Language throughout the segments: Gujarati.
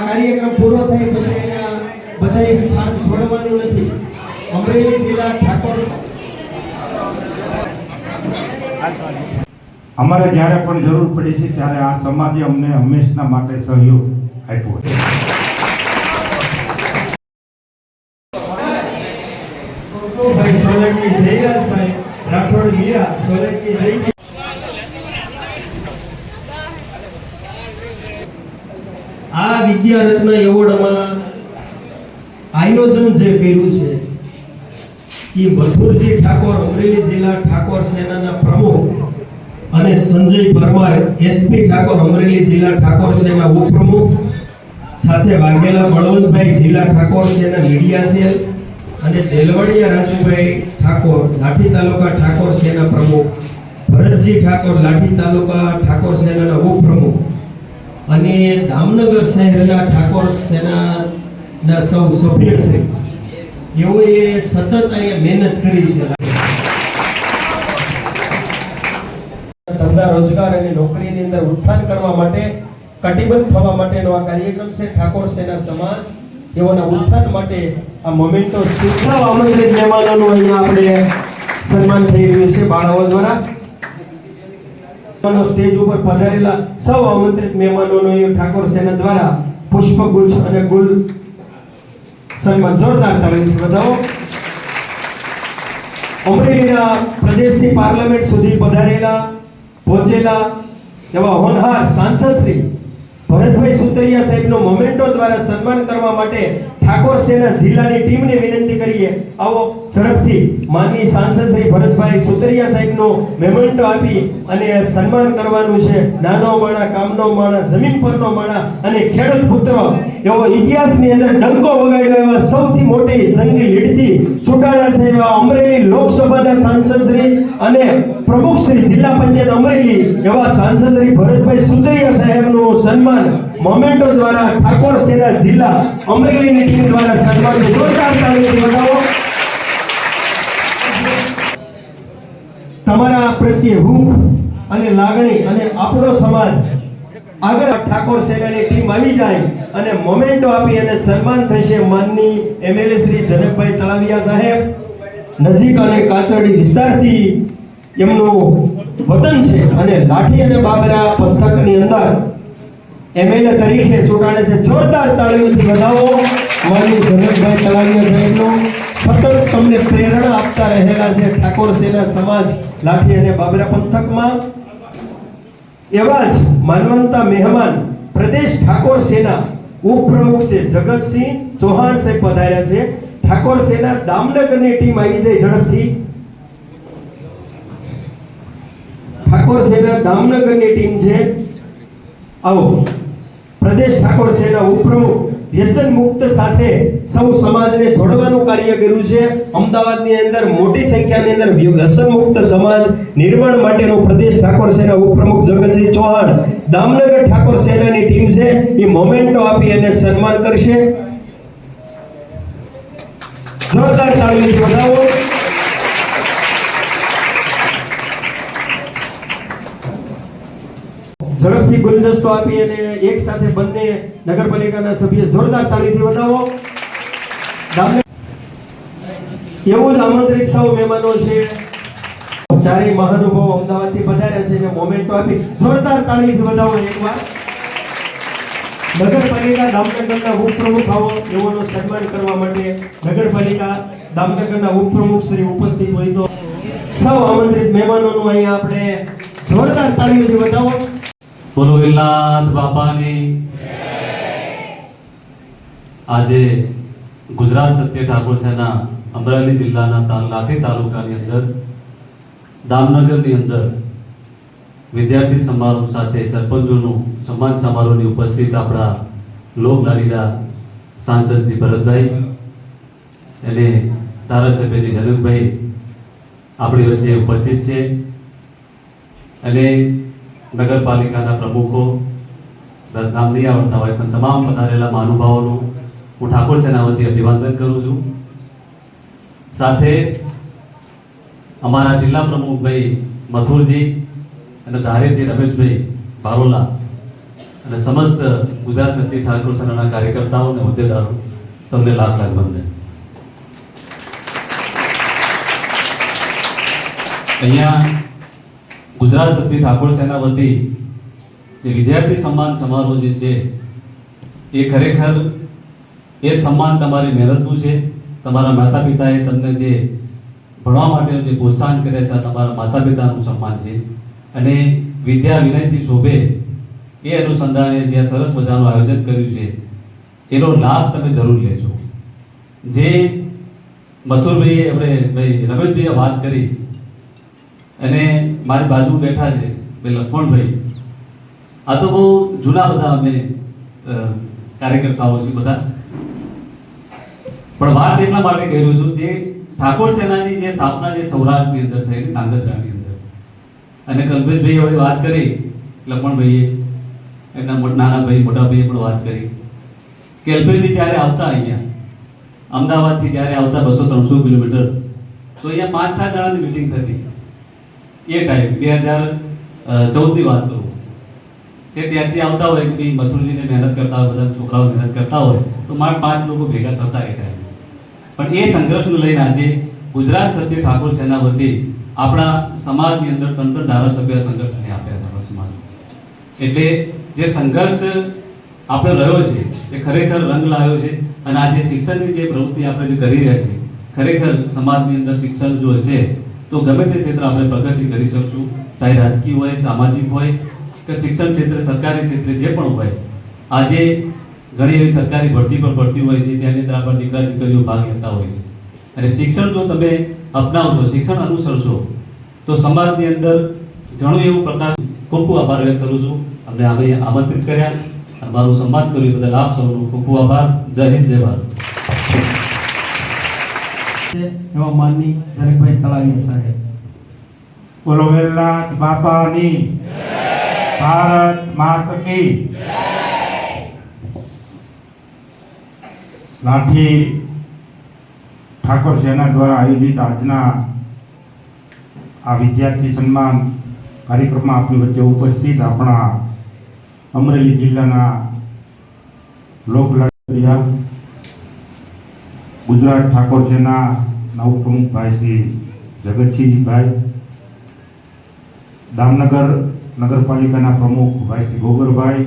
આ કાર્યક્રમ પૂરો થાય પછી અહીંયા બધાએ સ્થાન છોડવાનું નથી. અમરેલી જિલ્લા ઠાકોર અમારે જ્યારે પણ જરૂર પડી છે ત્યારે આ સમાજે અમને હંમેશના માટે સહયોગ આપ્યો છે. સોલંકી જયરાજભાઈ રાઠોડ મીરા સોલંકી આ વિદ્યારત્ન એવોર્ડમાં આયોજન જે કર્યું છે, એ મધુરજી ઠાકોર અમરેલી જિલ્લા ઠાકોર સેનાના પ્રમુખ અને સંજય પરમાર એસપી ઠાકોર અમરેલી જિલ્લા ઠાકોર સેના ઉપપ્રમુખ, સાથે વાઘેલા બળવંતભાઈ જિલ્લા ઠાકોર સેના મીડિયા સેલ અને દેલવડિયા રાજુભાઈ ઠાકોર, લાઠી તાલુકા ઠાકોર સેના પ્રમુખ, ભરતજી ઠાકોર, લાઠી તાલુકા ઠાકોર સેનાના ઉપપ્રમુખ. અને દામનગર શહેરના ઠાકોર સેનાના સૌ સભ્યશ્રી એઓએ સતત અહીંયા મહેનત કરી છે. ધંધા રોજગાર અને નોકરીની અંદર ઉત્થાન કરવા માટે કટિબદ્ધ થવા માટેનો આ કાર્યક્રમ છે. ઠાકોર સેના સમાજ તેઓના ઉત્થાન માટે આ મોમેન્ટો આમંત્રિત મહેમાનોનું અહીંયા આપણે સન્માન થઈ રહ્યું છે બાળાઓ દ્વારા. સ્ટેજ ઉપર પધારેલા સૌ આમંત્રિત મહેમાનોનો એ ઠાકોર સેના દ્વારા પુષ્પગુચ્છ અને ગુલ સન્માન જોરદાર તાળીથી વધાવો. અમરેલીના પ્રદેશની પાર્લામેન્ટ સુધી પધારેલા, પહોંચેલા એવા હોનહાર સાંસદ શ્રી ભરતભાઈ સુતરિયા સાહેબનો મોમેન્ટો દ્વારા સન્માન કરવા માટે ઠાકોર સેના જિલ્લાની ટીમને વિનંતી કરીએ. આવો ઝડપથી માનની સાંસદ શ્રી ભરતભાઈ સુતરિયા સાહેબનો મેમોન્ટો આપી અને સન્માન કરવાનું છે. નાનો માણા, કામનો માણા, જમીન પરનો માણા અને ખેડૂત પુત્ર. એવો ઇતિહાસની અંદર ડંકો વગાડ્યો એવા સૌથી મોટી જંગી લીડથી ચૂંટાણા એવા અમરેલી લોકસભાના સાંસદ શ્રી અને પ્રમુખ શ્રી જિલ્લા પંચાયત અમરેલી એવા સાંસદ શ્રી ભરતભાઈ સુતરિયા સાહેબનું સન્માન મોમેન્ટો દ્વારા ઠાકોર સેના જિલ્લા અમરેલીની ટીમ દ્વારા સન્માન જોરદાર તાળીઓથી વધાવો તમારા પ્રત્યે હૂંફ અને લાગણી અને આપણો સમાજ આગળ ઠાકોર સેનાની ટીમ આવી જાય અને મોમેન્ટો આપી અને સન્માન થશે માનની એમએલએ શ્રી જનકભાઈ તળાવિયા સાહેબ. નજીક અને કાચરડી વિસ્તારથી એમનું વતન છે અને લાઠી અને બાબરા પંથકની અંદર એમએલએ તરીકે ચૂંટાણે છે. જોરદાર તાળીઓથી વધાવો. માનની જનકભાઈ તળાવીયા સાહેબનો સતત તમને પ્રેરણા આપતા રહેલા છે ઠાકોર સેના સમાજ લાઠી અને બાબરા પંથકમાં એવા જ માનવંતા મહેમાન પ્રદેશ ઠાકોર સેના ઉપપ્રમુખ છે જગતસિંહ ચૌહાણ સાહેબ પધાર્યા છે. ઠાકોર સેના દામનગરની ટીમ આવી જાય ઝડપથી. ઠાકોર સેના દામનગરની ટીમ છે. આવો. પ્રદેશ ઠાકોર સેના ઉપપ્રમુખ વ્યસન મુક્ત સાથે સૌ સમાજને જોડવાનું કાર્ય કર્યું છે. અમદાવાદની અંદર મોટી સંખ્યાની અંદર વ્યસન મુક્ત સમાજ નિર્માણ માટેનો પ્રદેશ ઠાકોર સેના ઉપપ્રમુખ જગતસિંહ ચૌહાણ દામનગર ઠાકોર સેનાની ટીમ છે. એ મોમેન્ટો આપી અને સન્માન કરશે. જોરદાર તાળીઓ ઝડપથી ગુલદસ્તો આપી અને એક સાથે બંને નગરપાલિકાના સભ્ય જોરદાર તાળીથી વધાવો. એવું જ આમંત્રિત સૌ મહેમાનો છે. ચારેય મહાનુભાવો અમદાવાદથી પધાર્યા છે એને મોમેન્ટો આપી જોરદાર તાળીથી વધાવો એકવાર. નગરપાલિકા દામનગરના ઉપપ્રમુખ આવો. એઓનું સન્માન કરવા માટે નગરપાલિકા દામનગરના ઉપપ્રમુખ શ્રી ઉપસ્થિત હોય તો સૌ આમંત્રિત મહેમાનોનું અહીંયા આપણે જોરદાર તાળીઓથી વધાવો. બોલો વેલનાથ બાપાની. આજે ગુજરાત સત્ય ઠાકોર સેના અમરેલી જિલ્લાના લાઠી તાલુકાની અંદર, દામનગરની અંદર વિદ્યાર્થી સમારોહ સાથે સરપંચોનું સન્માન સમારોહની ઉપસ્થિત આપણા લોક લાડીદા સાંસદજી ભરતભાઈ અને ધારાસભ્યજી જનકભાઈ આપણી વચ્ચે ઉપસ્થિત છે. અને નગરપાલિકાના પ્રમુખો નામ નહીં આવડતા હોય પણ તમામ પધારેલા મહાનુભાવોનું હું ઠાકોર સેના વતી અભિવાદન કરું છું. સાથે અમારા જિલ્લા પ્રમુખભાઈ મથુરજી અને ધારેથી રમેશભાઈ બારોલા અને સમસ્ત ગુજરાત શક્તિ ઠાકોર સેનાના કાર્યકર્તાઓ અને હોદ્દેદારો તમને લાખ લાખ વંદન. અહીંયા ગુજરાત સત્ય ઠાકોર સેના વતી જે વિદ્યાર્થી સન્માન સમારોહ જે છે, એ ખરેખર એ સન્માન તમારી મહેનતનું છે. તમારા માતા પિતાએ તમને જે ભણવા માટેનું જે પ્રોત્સાહન કરે છે તમારા માતા પિતાનું સન્માન છે. અને વિદ્યા વિનયથી શોભે એ અનુસંધાને જે સરસ મજાનું આયોજન કર્યું છે, એનો લાભ તમે જરૂર લેજો. જે મથુરભાઈએ, આપણે ભાઈ રમેશભાઈએ વાત કરી અને મારી બાજુ બેઠા છે ભાઈ લખમણભાઈ. આ તો બહુ જૂના બધા અમે કાર્યકર્તાઓ છે બધા. પણ વાત એટલા માટે કર્યું છું જે ઠાકોર સેનાની જે સ્થાપના જે સૌરાષ્ટ્રની અંદર થયેલી નાંગરધાની અંદર. અને કલ્પેશભાઈ હવે વાત કરી, લખમણભાઈએ, એના નાના ભાઈ મોટા ભાઈએ પણ વાત કરી. કે અલ્પેશભાઈ જ્યારે આવતા અહીંયા, અમદાવાદથી જ્યારે આવતા બસો ત્રણસો કિલોમીટર, તો અહીંયા પાંચ સાત જણાની મિટિંગ થતી. એ ટાઈમ બે હજાર ચૌદની વાત કરું. કે ત્યાંથી આવતા હોય કે મથુરજીને મહેનત કરતા હોય, બધા છોકરાઓ મહેનત કરતા હોય, તો મારે પાંચ લોકો ભેગા થતા એ ટાઈમે પણ એ સંઘર્ષને લઈને આજે ગુજરાત સત્ય ઠાકોર સેના વતી આપણા સમાજની અંદર તંત્ર ધારાસભ્ય સંગઠને આપ્યા છે સમાજ એટલે જે સંઘર્ષ આપણે રહ્યો છે, એ ખરેખર રંગ લાવ્યો છે અને આજે શિક્ષણની જે પ્રવૃત્તિ આપણે જે કરી રહ્યા છીએ, ખરેખર સમાજની અંદર શિક્ષણ જો હશે તો ગમે તે ક્ષેત્ર આપણે પ્રગતિ કરી શકશું. ચાહે રાજકીય હોય, સામાજિક હોય કે શિક્ષણ ક્ષેત્રે, સરકારી ક્ષેત્રે, જે પણ હોય. આજે ઘણી એવી સરકારી ભરતી પણ ભરતી હોય છે, તેની અંદર આપણા દીકરા દીકરીઓ ભાગ લેતા હોય છે. અને શિક્ષણ જો તમે અપનાવશો, શિક્ષણ અનુસરશો, તો સમાજની અંદર ઘણું એવું પ્રકાર ખૂબ ખૂબ આભાર વ્યક્ત કરું છું. અમને અમે આમંત્રિત કર્યા. મારું સન્માન કર્યું બદલ આપ સૌનો ખૂબ ખૂબ આભાર. જય હિન્દ, જય ભારત. એવા માનની જનકભાઈ તળાવિયા સાહેબ. બોલો વેલનાથ બાપાની. ભારત માત કી લાઠી ઠાકોર સેના દ્વારા આયોજિત આજના આ વિદ્યાર્થી સન્માન કાર્યક્રમમાં આપણી વચ્ચે ઉપસ્થિત આપણા અમરેલી જિલ્લાના લોક લોકલાડીયા ગુજરાત ઠાકોર નવ પ્રમુખ ભાઈ શ્રી જગતસિંહજીભાઈ, દામનગર નગરપાલિકાના પ્રમુખ ભાઈ શ્રી ગોગરભાઈ,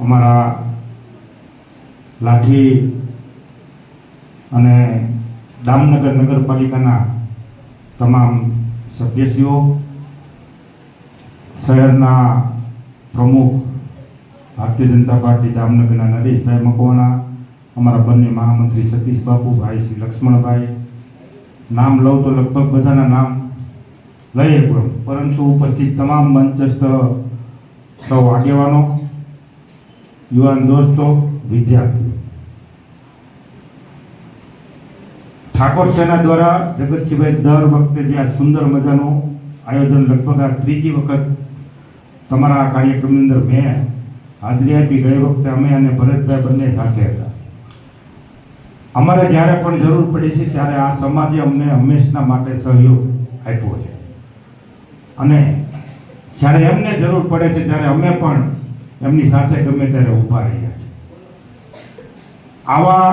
અમારા લાઠી અને દામનગર નગરપાલિકાના તમામ સભ્યશ્રીઓ, શહેરના પ્રમુખ ભારતીય જનતા પાર્ટી દામનગરના નરેશભાઈ મકવાણા અમારા બંને મહામંત્રી સતીશ બાપુ, ભાઈ શ્રી લક્ષ્મણભાઈ. નામ લઉં તો લગભગ બધાના નામ લઈએ પણ, પરંતુ ઉપસ્થિત તમામ મંચસ્થ સૌ આગેવાનો, યુવાન દોસ્તો, વિદ્યાર્થીઓ. ઠાકોર સેના દ્વારા જગતસિંહભાઈ દર વખતે જે આ સુંદર મજાનું આયોજન લગભગ આ ત્રીજી વખત તમારા આ કાર્યક્રમની અંદર મેં હાજરી આપી. ગઈ વખતે અમે અને ભરતભાઈ બંને સાથે અમારે જ્યારે પણ જરૂર પડી છે ત્યારે આ સમાજે અમને હંમેશના માટે સહયોગ આપ્યો છે. અને જ્યારે એમને જરૂર પડે છે ત્યારે અમે પણ એમની સાથે ગમે ત્યારે ઊભા રહ્યા છે આવા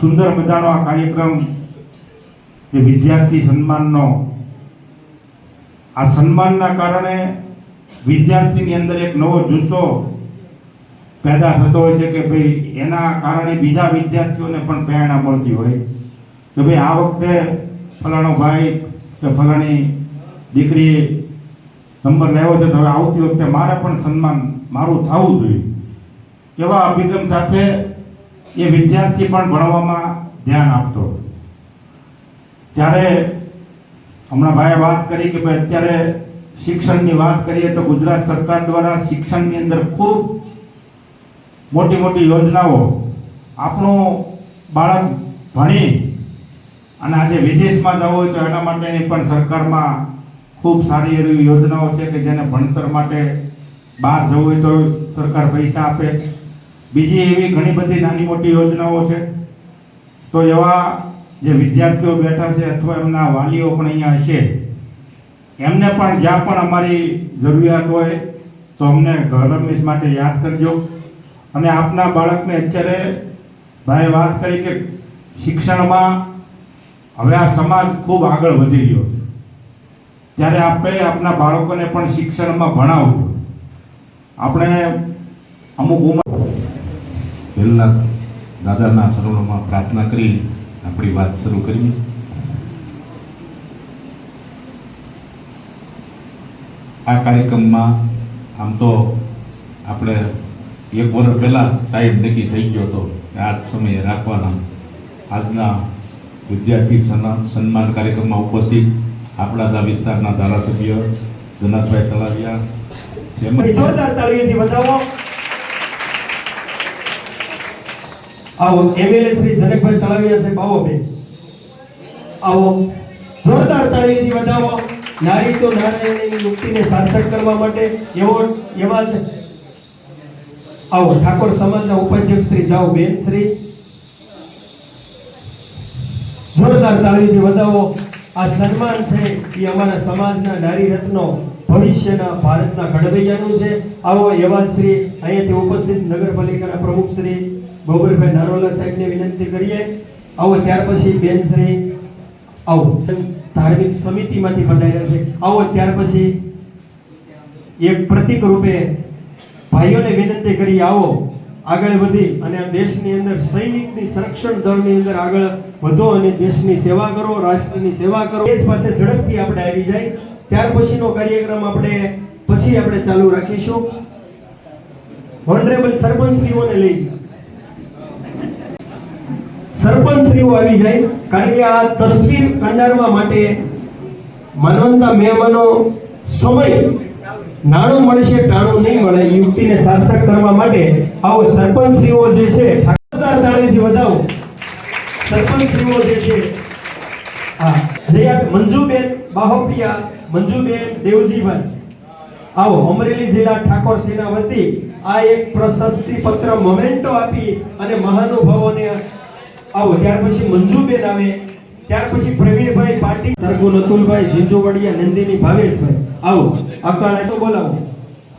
સુંદર મજાનો આ કાર્યક્રમ જે વિદ્યાર્થી સન્માનનો, આ સન્માનના કારણે વિદ્યાર્થીની અંદર એક નવો જુસ્સો પેદા થતો હોય છે કે ભાઈ એના કારણે બીજા વિદ્યાર્થીઓને પણ પ્રેરણા મળતી હોય. કે ભાઈ આ વખતે ફલાણો ભાઈ કે ફલાણી દીકરી નંબર લેવો છે તો હવે આવતી વખતે મારે પણ સન્માન મારું થવું જોઈએ. એવા અભિગમ સાથે એ વિદ્યાર્થી પણ ભણવામાં ધ્યાન આપતો. ત્યારે હમણાં ભાઈએ વાત કરી કે ભાઈ અત્યારે શિક્ષણની વાત કરીએ તો ગુજરાત સરકાર દ્વારા શિક્ષણની અંદર ખૂબ મોટી મોટી યોજનાઓ આપણું બાળક ભણી અને આજે વિદેશમાં જવું હોય તો એના માટેની પણ સરકારમાં ખૂબ સારી એવી યોજનાઓ છે કે જેને ભણતર માટે બહાર જવું હોય તો સરકાર પૈસા આપે. બીજી એવી ઘણી બધી નાની મોટી યોજનાઓ છે. તો એવા જે વિદ્યાર્થીઓ બેઠા છે અથવા એમના વાલીઓ પણ અહીંયા હશે, એમને પણ જ્યાં પણ અમારી જરૂરિયાત હોય તો અમને ઘર રમેશ માટે યાદ કરજો. અને આપના બાળકને અત્યારે ભાઈ વાત કરી કે શિક્ષણમાં હવે આ સમાજ ખૂબ આગળ વધી રહ્યો છે. ત્યારે આપણે આપના બાળકોને પણ શિક્ષણમાં ભણાવવું આપણે અમુક ઉંમર પહેલા દાદાના શરણોમાં પ્રાર્થના કરી, આપણી વાત શરૂ કરીએ આ કાર્યક્રમમાં આમ તો આપણે એક વર્ષ પહેલા ટાઈમ નક્કી થઈ ગયો હતો. આ સમયે રાખવાના આજના વિદ્યાર્થી સન્માન કાર્યક્રમમાં ઉપસ્થિત આપણા વિસ્તારના ધારાસભ્ય જનકભાઈ તલાવિયા તેમજ જોરદાર શ્રી જનકભાઈ તળાવિયા સાહેબ આવો બેન આવો. જોરદાર તાળીઓથી વધાવો. નારી તો નારાયણની સાર્થક કરવા માટે એવો, એવા જ આવો, ઠાકોર સમાજના ઉપાધ્યક્ષ શ્રી જાઓ બેન શ્રી. જોરદાર તાળીથી વધાવો. આ સન્માન છે એ અમારા સમાજના નારી રત્નો ભવિષ્યના ભારતના ઘડવૈયાનું છે. આવો એવા શ્રી, અહીંયાથી ઉપસ્થિત નગરપાલિકાના પ્રમુખ શ્રી ગોબરભાઈ નારોલા સાહેબને વિનંતી કરીએ. આવો, ત્યાર પછી બેન શ્રી, આવો. ધાર્મિક સમિતિમાંથી પધાર્યા છે. આવો, ત્યાર પછી એક પ્રતિક રૂપે ભાઈઓને વિનંતી કરી, આવો, આગળ વધી અને આ દેશની અંદર સૈનિકની સંરક્ષણ દળની અંદર આગળ વધો અને દેશની સેવા કરો, રાષ્ટ્રની સેવા કરો. દેશ પાસે ઝડપથી આપણે આવી જાય. ત્યાર પછીનો કાર્યક્રમ આપણે પછી આપણે ચાલુ રાખીશું. હોનરેબલ સરપંચશ્રીઓને લઈ. સરપંચશ્રીઓ આવી જાય, કારણ કે આ તસવીર કંડારવા માટે માનવતા મહેમાનો સમય નાણું મળશે ટાણું નહીં મળે યુક્તિને સાર્થક કરવા માટે આવો સરપંચશ્રીઓ જે છે તાળીથી વધાવો. સરપંચશ્રીઓ જે છે, હા, જયા મંજુબેન બાહોપિયા મંજુબેન દેવજીભાઈ. આવો, અમરેલી જિલ્લા ઠાકોર સેના વતી આ એક પ્રશસ્તિ પત્ર, મોમેન્ટો આપી અને મહાનુભાવોને આવો, ત્યાર પછી મંજુબેન આવે. ત્યાર પછી પ્રવીણભાઈ પાટીલ સરગુણ અતુલભાઈ, જીંજુવડિયા, નંદિની, ભાવેશભાઈ. આવો અકાળે તો બોલાવો.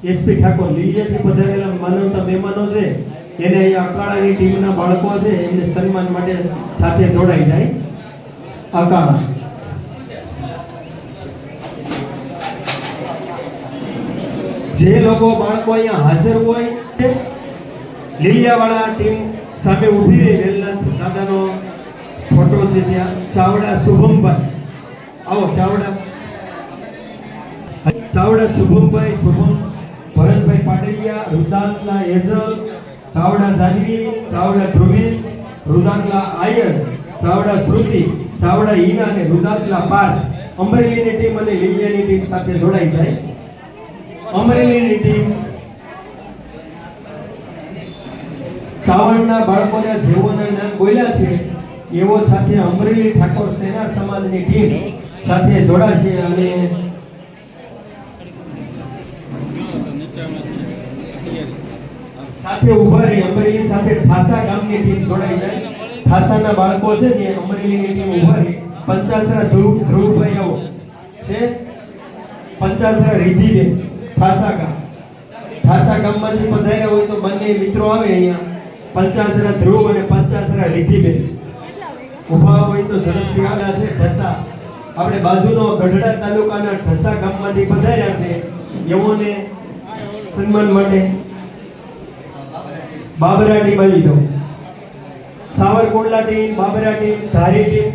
એસપી ઠાકોર લીલિયાથી પધારેલા માનવતા મહેમાનો છે. એને અહીંયા અકાળાની ટીમના બાળકો છે. એમને સન્માન માટે સાથે જોડાઈ જાય. અકાળા. જે લોકો બાળકો અહીંયા હાજર હોય લીલિયાવાળા ટીમ સામે ઊભી રહી. વેલનાથ દાદાનો ફોટો છે ત્યાં. ચાવડા શુભમભાઈ. આવો, ચાવડા. ચાવડા શુભમભાઈ, શુભમ. ભરતભાઈ પાટડિયા રુદાંતલા એજલ ચાવડા જાનવી, ચાવડા ધ્રુવીન. રુદાંતલા આયર. ચાવડા શ્રુતિ. ચાવડા હીના અને રુદાંતલા પાર્થ. અમરેલીની ટીમ અને લીલિયાની ટીમ સાથે જોડાઈ જાય. અમરેલીની ટીમ ચાવણના બાળકોના જેઓના નામ બોલ્યા છે. એવો સાથે અમરેલી ઠાકોર સેના સમાજની ટીમ સાથે જોડાશે અને સાથે ઊભા રહી અમરેલી સાથે ઠાસા ગામની ટીમ જોડાઈ જાય. ઠાસાના બાળકો છે જે અમરેલીની ટીમ ઊભા રહી. પંચાસરા ધ્રુવ ધ્રુવભાઈ છે. પંચાસરા રિધિબેન ઠાસા ગામ. ઠાસા ગામમાંથી પધાર્યા હોય તો બંને મિત્રો આવે અહીંયા. પંચાસરા ધ્રુવ અને પંચાસરા રિધિબેન ઊભા હોય તો ઝડપથી આવ્યા છે. ઢસા. આપણે બાજુનો ગઢડા તાલુકાના ઢસા ગામમાંથી પધાર્યા છે. એવોને સન્માન માટે બાબરા ટીમ આવી જાઓ. Savarkundla team, Babra team, Dhari team.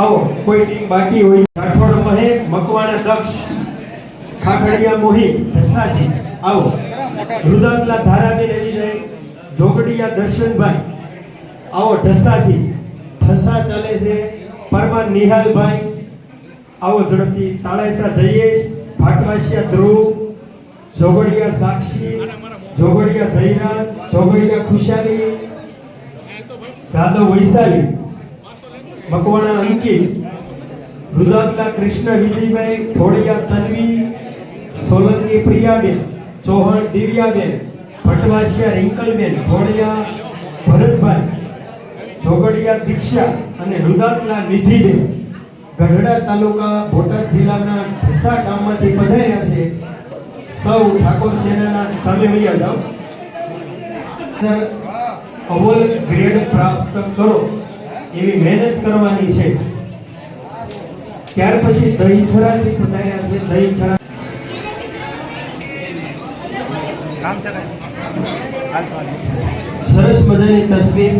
આવો, કોઈ ટીમ બાકી હોય. રાઠોડ મહેક, મકવાણા દક્ષ, ખાખડિયા મોહી ઢસાજી. આવો. રુદનલા ધારાબેન આવી જાય જોગડિયા દર્શનભાઈ. આવો ઢસાથી. ઢસા ચાલે છે. પરમાર નિહાલભાઈ. આવો ઝડપથી તાળાસા જયેશ ભાટવાસિયા ધ્રુવ જોગડિયા સાક્ષી જોગડિયા જયરાજ જોગડિયા ખુશાલી, જાદવ વૈશાલી, મકવાણા અંકિત રુદાતલા કૃષ્ણ વિજયભાઈ ખોડિયા તન્વી, સોલંકી પ્રિયાબેન, ચૌહાણ દિવ્યાબેન, ભટવાસિયા રિંકલબેન ખોડિયા ભરતભાઈ. જોગડિયા દીક્ષા અને રુદાતના નિધિબેન ગઢડા તાલુકા બોટાદ જિલ્લાના ઢસા ગામમાંથી પધાર્યા છે. સૌ ઠાકોર સેનાના સામે મળ્યા જાઓ અવલ ગ્રેડ પ્રાપ્ત કરો એવી મહેનત કરવાની છે. ત્યાર પછી દહીં ખરાથી પધાર્યા છે. દહીં ખરા સરસ મજાની તસવીર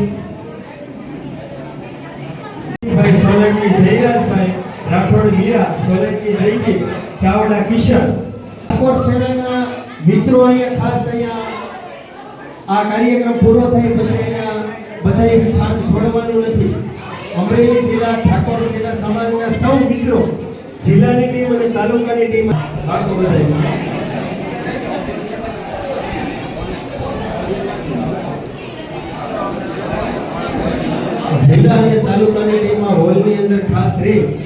ભાઈ સોલંકી જયરાજભાઈ, રાઠોડ મીરા, સોલંકી જયજી ચાવડા કિશન. ઠાકોર સેનાના મિત્રો અહીંયા ખાસ અહીંયા આ કાર્યક્રમ પૂરો થાય પછી અહીંયા બધાએ સ્થાન છોડવાનું નથી. અમરેલી જિલ્લા ઠાકોર સેના સમાજના સૌ મિત્રો જિલ્લાની ટીમ અને તાલુકાની ટીમ બાળકો બધાએ. જિલ્લા અને તાલુકાની ટીમમાં ખાસ રહી